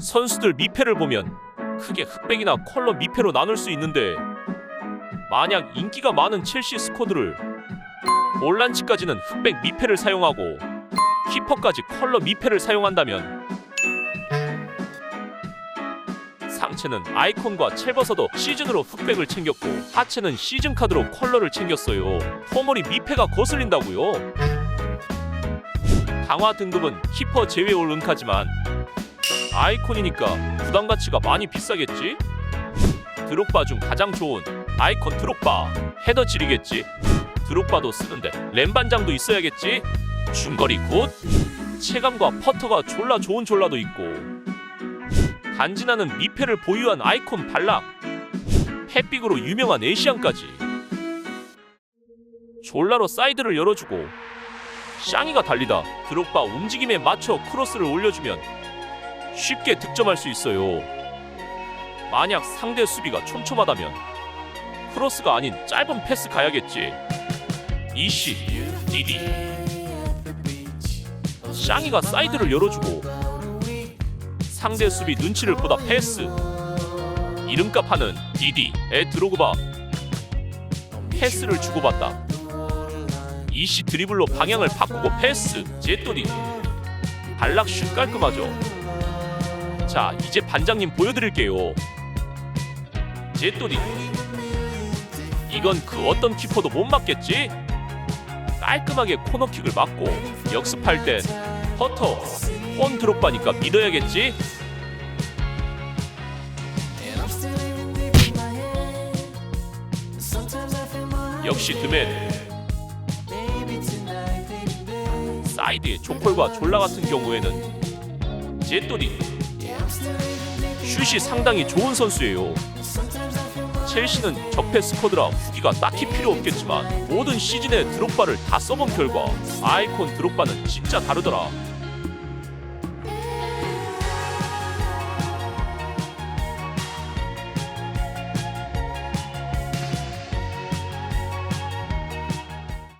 선수들 미패를 보면 크게 흑백이나 컬러 미패로 나눌 수 있는데 만약 인기가 많은 첼시 스쿼드를 볼란치까지는 흑백 미패를 사용하고 키퍼까지 컬러 미패를 사용한다면 상체는 아이콘과 첼버서도 시즌으로 흑백을 챙겼고 하체는 시즌 카드로 컬러를 챙겼어요. 포물이 미패가 거슬린다고요. 강화 등급은 키퍼 제외 올 은카지만 아이콘이니까 부담 가치가 많이 비싸겠지? 드록바 중 가장 좋은 아이콘 드록바 헤더 질이겠지? 드록바도 쓰는데 램반장도 있어야겠지? 중거리 굿 체감과 퍼터가 졸라 좋은 졸라도 있고 간지나는 미패를 보유한 아이콘 발락 햇빅으로 유명한 에시안까지 졸라로 사이드를 열어주고 샹이가 달리다 드록바 움직임에 맞춰 크로스를 올려주면 쉽게 득점할 수 있어요. 만약 상대 수비가 촘촘하다면 크로스가 아닌 짧은 패스 가야겠지. 이씨, 디디. 샹이가 사이드를 열어주고 상대 수비 눈치를 보다 패스. 이름값 하는 디디에 드로그바 패스를 주고받다. 이씨 드리블로 방향을 바꾸고 패스 제또디 발락슛 깔끔하죠. 자 이제 반장님 보여드릴게요. 제또디 이건 그 어떤 키퍼도 못 맞겠지? 깔끔하게 코너킥을 맞고 역습할 땐 퍼터 폰 드롭바니까 믿어야겠지? 역시 드맨 사이드의 조콜과 졸라 같은 경우에는 제또디 슛이 상당히 좋은 선수예요. 첼시는 적폐 스쿼드라 후기가 딱히 필요 없겠지만 모든 시즌의 드록바를 다 써본 결과 아이콘 드록바는 진짜 다르더라.